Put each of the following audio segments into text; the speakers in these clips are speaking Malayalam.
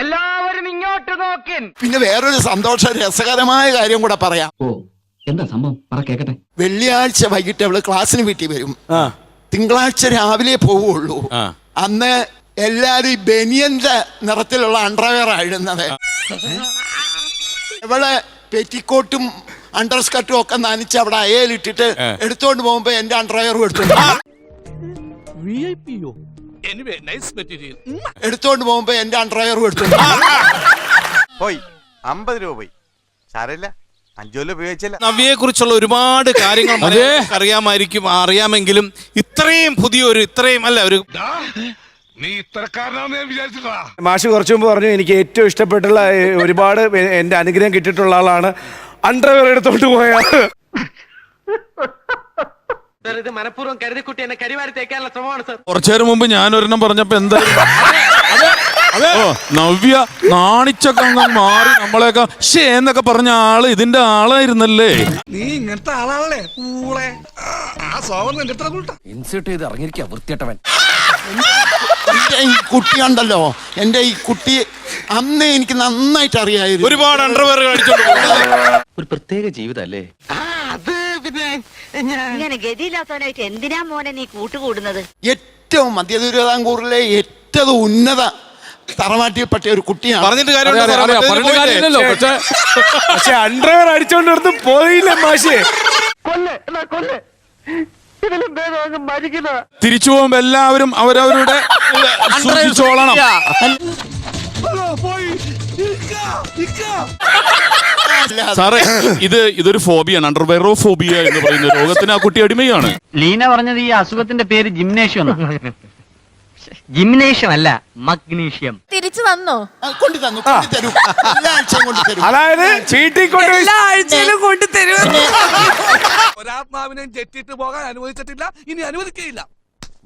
എല്ലാവരും ഇങ്ങോട്ട് നോക്കിൻ. പിന്നെ വേറൊരു സന്തോഷ രസകരമായ കാര്യം കൂടെ പറയാം. ഓ എന്താ സംഭവം? പറ കേക്കട്ടെ. വെള്ളിയാഴ്ച വൈകിട്ട് അവൾ ക്ലാസ്സിന് വീട്ടിൽ വരും. തിങ്കളാഴ്ച രാവിലെ പോവുള്ളൂ. അന്ന് എല്ലാരും ഈ ബനിയന്റെ നിറത്തിലുള്ള അണ്ടർവെയർ ആയിരുന്നത് ഇവൾ പെറ്റിക്കോട്ടും അണ്ടർ സ്കർട്ടും ഒക്കെ നനച്ച് അവിടെ അയലിട്ടിട്ട് എടുത്തോണ്ട് പോകുമ്പോ എന്റെ അണ്ടർവെയറും എടുത്തു എടുത്തോണ്ട് പോകുമ്പോ എന്റെ അണ്ടർവയറും എടുത്തു. പോയി. അമ്പത് രൂപ പോയി. സാരമില്ല. അഞ്ചു കൊല്ലം ഉപയോഗിച്ചില്ല. നവ്യയെ കുറിച്ചുള്ള ഒരുപാട് കാര്യങ്ങൾ മലയാളികൾക്ക് അറിയാമായിരിക്കും അറിയാമെങ്കിലും ഇത്രയും പുതിയൊരു ഇത്രയും അല്ല ഒരു മാഷ് കുറച്ചു മുമ്പ് പറഞ്ഞു എനിക്ക് ഏറ്റവും ഇഷ്ടപ്പെട്ടുള്ള ഏ, ഒരുപാട് എ- എന്റെ അനുഗ്രഹം കിട്ടിയിട്ടുള്ള ആളാണ്. അണ്ടർവെയർ എടുത്തോണ്ട് പോയ സർ ഇത് മനഃപൂർവം കരുതിക്കുട്ടി എന്നെ കരിവാരി തേക്കാനുള്ള ശ്രമമാണ് സർ കുറച്ചേരം മുമ്പ് ഞാൻ ഒരെണ്ണം പറഞ്ഞപ്പോ എന്താ ഓ നവ്യ നാണിച്ചൊക്കെ അങ്ങ് മാറി നമ്മളെയൊക്കെ ഷേ എന്നൊക്കെ പറഞ്ഞ ആൾ ഇതിന്റെ ആളായിരുന്നല്ലേ? നീ ഇങ്ങനത്തെ ആളാണല്ലേ? പൂളെ ആ സോവൻ എന്റെ അടുത്ത കൂട്ട? ഇൻസേർട്ട് ചെയ്ത് ഇറങ്ങിയിരിക്കുക വൃത്തിയട്ടവൻ എന്റെ ഈ കുട്ടിയുണ്ടല്ലോ എന്റെ ഈ കുട്ടി അന്ന് എനിക്ക് നന്നായിട്ട് അറിയായിരുന്നു. ഒരുപാട് അണ്ടർവെയർ കാണിച്ചു പോകും. ഒരു പ്രത്യേക ജീവിതല്ലേ അത് പിന്നെ ഇങ്ങനെ ഗതിയില്ലാത്തവനായിട്ട് എന്തിനാ മോനെ നീ കൂട്ടുകൂടുന്നത്? ഏറ്റവും മധ്യതിരുവിതാംകൂറിലെ ഏറ്റവും ഉന്നത തറവാട്ടിൽപ്പെട്ട ഒരു കുട്ടിയാണ്. പറഞ്ഞിട്ട് കാര്യമുണ്ടോ സാറേ? പക്ഷെ അണ്ടർവെയർ അടിച്ചോണ്ടിടത്ത് പോയില്ല? മാഷേ കൊല്ല് തിരിച്ചു പോകുമ്പോ എല്ലാവരും അവരവരുടെ സൂക്ഷിച്ചോളണം. സാറേ ഇത് ഇതൊരു ഫോബിയാണ് അണ്ടർവെയറോ ഫോബിയ എന്ന് പറയുന്ന രോഗത്തിന് ആ കുട്ടി അടിമയാണ്. ലീന പറഞ്ഞത് ഈ അസുഖത്തിന്റെ പേര് ജിംനേഷ്യം ജിംനേഷ്യം അല്ല മഗ്നീഷ്യം. തിരിച്ചു വന്നോ കൊണ്ടു തന്നു കൊണ്ടു തരും. എല്ലാ ആഴ്ചയും കൊണ്ടു തരും. അതായത് ഒരാത്മാവിനെ എല്ലാ ആഴ്ചയിലും കൊണ്ടു തരുമെന്ന് ഒരാത്മാവിനെയും ജെറ്റിട്ട് പോകാൻ അനുവദിച്ചിട്ടില്ല ഇനി അനുവദിക്കുകയില്ല.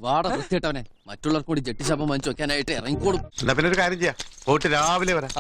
വാട വൃത്തിയിട്ടവനെ മറ്റുള്ളവർക്ക് കൂടി ജെട്ടി ശാപം വാങ്ങിച്ചു വെക്കാനായിട്ട് ഇറങ്ങിക്കോളും. എന്നാ പിന്നെ ഒരു കാര്യം ചെയ്യാം. പോയിട്ട് രാവിലെ വരാം.